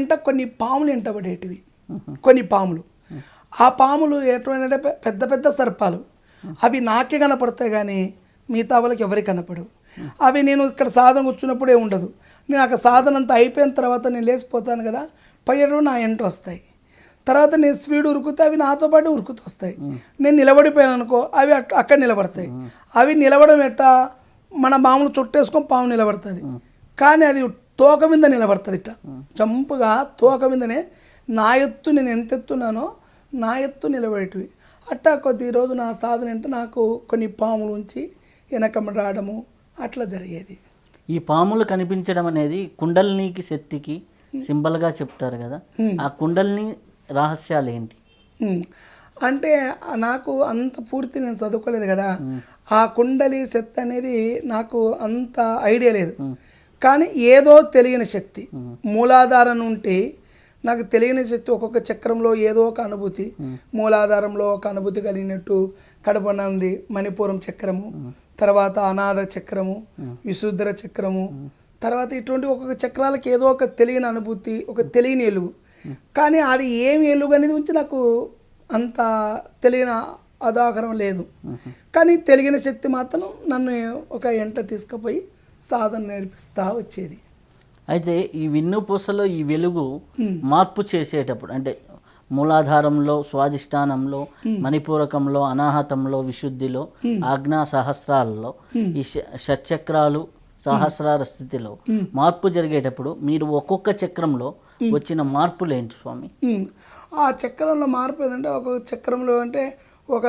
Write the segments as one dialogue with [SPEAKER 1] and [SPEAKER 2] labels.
[SPEAKER 1] ఇంట కొన్ని పాములు ఎంటబడేటివి. కొన్ని పాములు. ఆ పాములు ఎటువంటి పెద్ద పెద్ద సర్పాలు. అవి నాకే కనపడతాయి కానీ మిగతా వాళ్ళకి ఎవరికి కనపడవు. అవి నేను ఇక్కడ సాధన కూర్చున్నప్పుడే ఉండదు. నేను అక్కడ సాధన అంతా అయిపోయిన తర్వాత నేను లేచిపోతాను కదా పయ్యడు నా ఎంట వస్తాయి. తర్వాత నేను స్పీడ్ ఉరుకుతే అవి నాతో పాటు ఉరుకుతూ వస్తాయి. నేను నిలబడిపోయాను అనుకో అవి అక్కడ నిలబడతాయి. అవి నిలబడడం ఎట్టా మన మామూలు చుట్టేసుకొని పాము నిలబడుతుంది. కానీ అది తోక మీద నిలబడుతుంది ఇట్ట చంపుగా తోక మీదనే నా ఎత్తు నేను ఎంత ఎత్తున్నానో నా ఎత్తు నిలబడేటివి. అట్టా కొద్ది రోజు నా సాధన అంటే నాకు కొన్ని పాములు ఉంచి వెనకమ్మ రావడము అట్లా జరిగేది.
[SPEAKER 2] ఈ పాములు కనిపించడం అనేది కుండలినికి శక్తికి సింబల్గా చెప్తారు కదా. ఆ కుండలిని రహస్యాలు ఏంటి.
[SPEAKER 1] అంటే నాకు అంత పూర్తి నేను చదువుకోలేదు కదా. ఆ కుండలి శక్తి అనేది నాకు అంత ఐడియా లేదు. కానీ ఏదో తెలియని శక్తి. మూలాధారం ఉంటే నాకు తెలియని శక్తి ఒక్కొక్క చక్రంలో ఏదో ఒక అనుభూతి. మూలాధారంలో ఒక అనుభూతి కలిగినట్టు కడపన ఉంది మణిపురం చక్రము తర్వాత అనాథ చక్రము విశుద్ధర చక్రము. తర్వాత ఇటువంటి ఒక్కొక్క చక్రాలకు ఏదో ఒక తెలియని అనుభూతి ఒక తెలియని ఎలుగు కానీ అది ఏమి ఎలుగు అనేది ఉంచి నాకు అంత తెలియని అదాకరం లేదు. కానీ తెలియని శక్తి మాత్రం నన్ను ఒక ఎంట తీసుకుపోయి సాధన నేర్పిస్తా వచ్చేది.
[SPEAKER 2] అయితే ఈ విన్ను పూసలో ఈ వెలుగు మార్పు చేసేటప్పుడు అంటే మూలాధారంలో స్వాధిష్టానంలో మణిపూరకంలో అనాహతంలో విశుద్ధిలో ఆజ్ఞా సహస్రాలలో ఈ షట్చక్రాలు సహస్రార స్థితిలో మార్పు జరిగేటప్పుడు మీరు ఒక్కొక్క చక్రంలో వచ్చిన మార్పులు ఏంటి స్వామి.
[SPEAKER 1] ఆ చక్రంలో మార్పు ఏదంటే ఒక చక్రంలో అంటే ఒక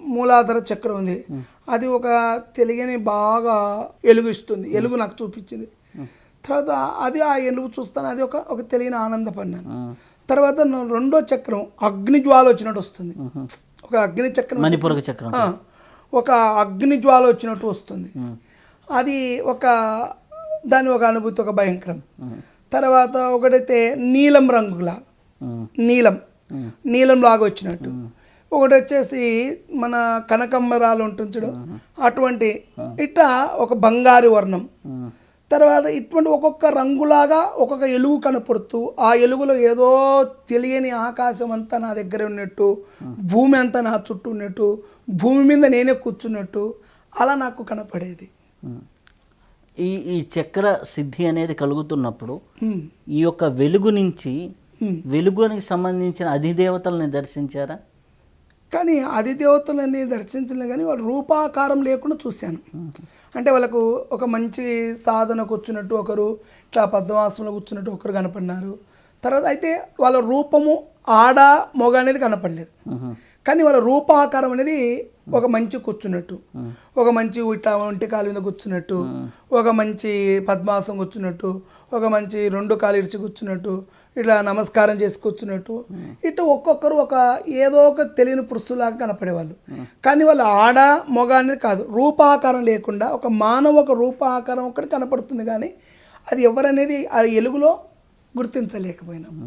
[SPEAKER 1] మూలాధార చక్రం ఉంది. అది ఒక తెలియని బాగా ఎలుగుస్తుంది. ఎలుగు నాకు చూపించింది. తర్వాత అది ఆ ఎలుగు చూస్తాను. అది ఒక ఒక తెలియని ఆనందపడినాను తర్వాత రెండో చక్రం అగ్ని జ్వాల వచ్చినట్టు వస్తుంది. ఒక అగ్ని చక్రం
[SPEAKER 2] మణిపూరక చక్రం.
[SPEAKER 1] ఒక అగ్ని జ్వాల వచ్చినట్టు వస్తుంది. అది ఒక దాని ఒక అనుభూతి ఒక భయంకరం. తర్వాత ఒకటైతే నీలం రంగులా. నీలం. నీలం లాగా వచ్చినట్టు. ఒకటి వచ్చేసి మన కనకంబరాలు ఉంటుంది చూడు. అటువంటి ఇట్లా ఒక బంగారు వర్ణం. తర్వాత ఇటువంటి ఒక్కొక్క రంగులాగా ఒక్కొక్క ఎలుగు కనపడుతూ ఆ ఎలుగులో ఏదో తెలియని ఆకాశం అంతా నా దగ్గర ఉన్నట్టు భూమి అంతా నా చుట్టూ ఉన్నట్టు భూమి మీద నేనే కూర్చున్నట్టు అలా నాకు కనపడేది.
[SPEAKER 2] ఈ ఈ చక్ర సిద్ధి అనేది కలుగుతున్నప్పుడు. ఈ యొక్క వెలుగు నుంచి. వెలుగునికి సంబంధించిన అధిదేవతల్ని దర్శించారా?
[SPEAKER 1] కానీ అది దేవతలని దర్శించలే కానీ వాళ్ళు రూపాకారం లేకుండా చూశాను. అంటే వాళ్ళకు ఒక మంచి సాధన కూర్చున్నట్టు ఒకరు ఇట్లా పద్మాసనంలో కూర్చున్నట్టు ఒకరు కనపడినారు. తర్వాత అయితే వాళ్ళ రూపము ఆడ మొగ అనేది కనపడలేదు. కానీ వాళ్ళ రూపాకారం అనేది ఒక మంచి కూర్చున్నట్టు. ఒక మంచి ఇట్లా ఒంటి కాలు మీద కూర్చున్నట్టు. ఒక మంచి పద్మాసం కూర్చున్నట్టు. ఒక మంచి రెండు కాలు ఇడిచి కూర్చున్నట్టు. ఇట్లా నమస్కారం చేసి కూర్చున్నట్టు. ఇట్లా ఒక్కొక్కరు ఒక ఏదో ఒక తెలియని పురుషులాగా కనపడేవాళ్ళు. కానీ వాళ్ళు ఆడ మొగ అనేది కాదు. రూపాకారం లేకుండా ఒక మానవ ఒక రూపాకారం ఒకటి కనపడుతుంది కానీ అది ఎవరనేది ఆ ఎలుగులో గుర్తించలేకపోయినాము